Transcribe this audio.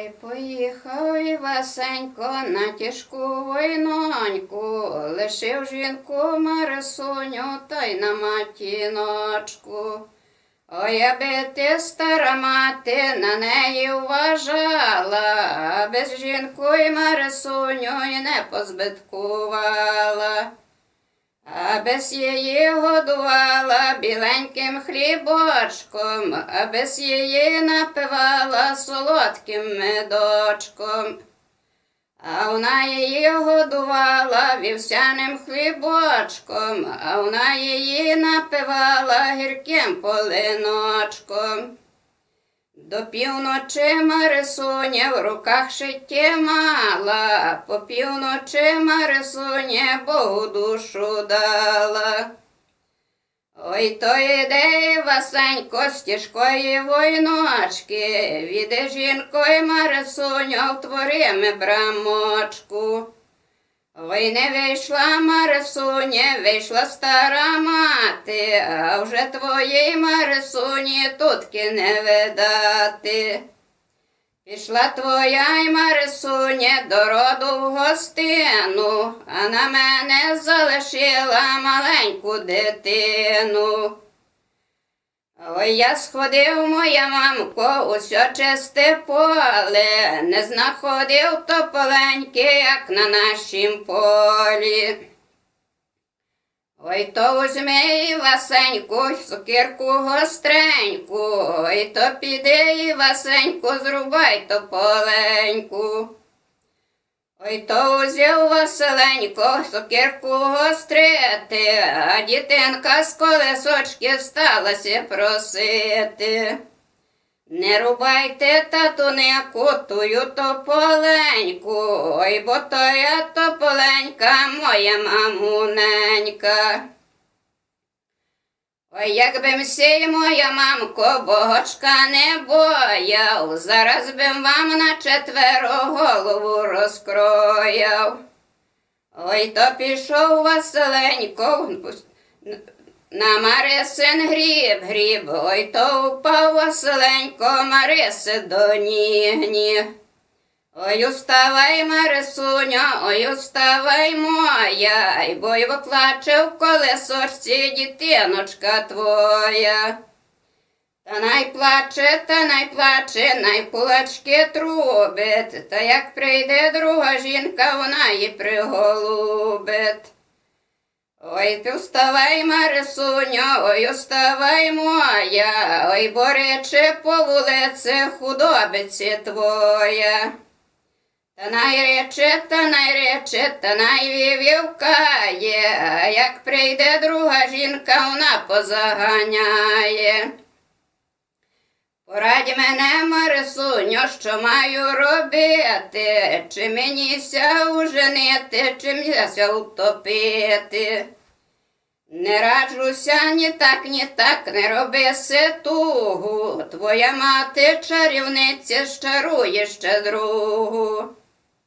Ой, поїхав Івасенько на тяжку войноньку, лишив жінку Марисуню та й на матіночку. Ой, аби ти, стара мати, на неї вважала, аби з жінкою Марисуню й не позбиткувала. А без її годувала біленьким хлібочком, а без її напивала солодким медочком. А вона її годувала вівсяним хлібочком, а вона її напивала гірким полиночком. До півночі Марисуня в руках шиття мала, по півночі Марисуня Богу душу дала. Ой, то іде Васенько з тяжкої войночки, віде жінкою Марисуню втворимо брамочку. Ой, не вийшла Марисуня, вийшла стара мати, а вже твоїй Марисуні тутки не видати. Пішла твоя й Марисуня до роду в гостину, а на мене залишила маленьку дитину. Ой, я сходив, моя мамко, усе чисте поле, не знаходив тополеньки, як на нашім полі. Ой, то возьми Васеньку, сокирку гостреньку, ой, то піди, Васеньку, зрубай тополеньку. Ой, то узяв Василенько сокирку гострити, а дітинка з колесочки сталася просити. Не рубайте татунику кутую тополеньку, ой, бо то я тополенька, моя мамуненька. Ой, якби мсій моя мамко, богочка не бояв, зараз би вам на четверо голову розкрояв. Ой, то пішов Василенько на Марисин гріб, гріб, ой, то упав Василенько Мариси до ніг. Ой, уставай, Марисуня, ой, уставай моя, й бо плаче в колесочці дітиночка твоя. Та най плаче, та най плаче, трубить, та як прийде друга жінка, вона її приголубить. Ой, ти вставай, Марисуньо, ой, уставай моя, ой, борече по вулиці худобиці твоя. Та найрече, та найрече, та найвівкає, а як прийде друга жінка, вона позаганяє. Порадь мене, Марисуньо, що маю робити, чи мені ся уженити, чи м'яся утопити. Не раджуся ні так, ні так, не роби ситугу. Твоя мати чарівниця щарує ще другу.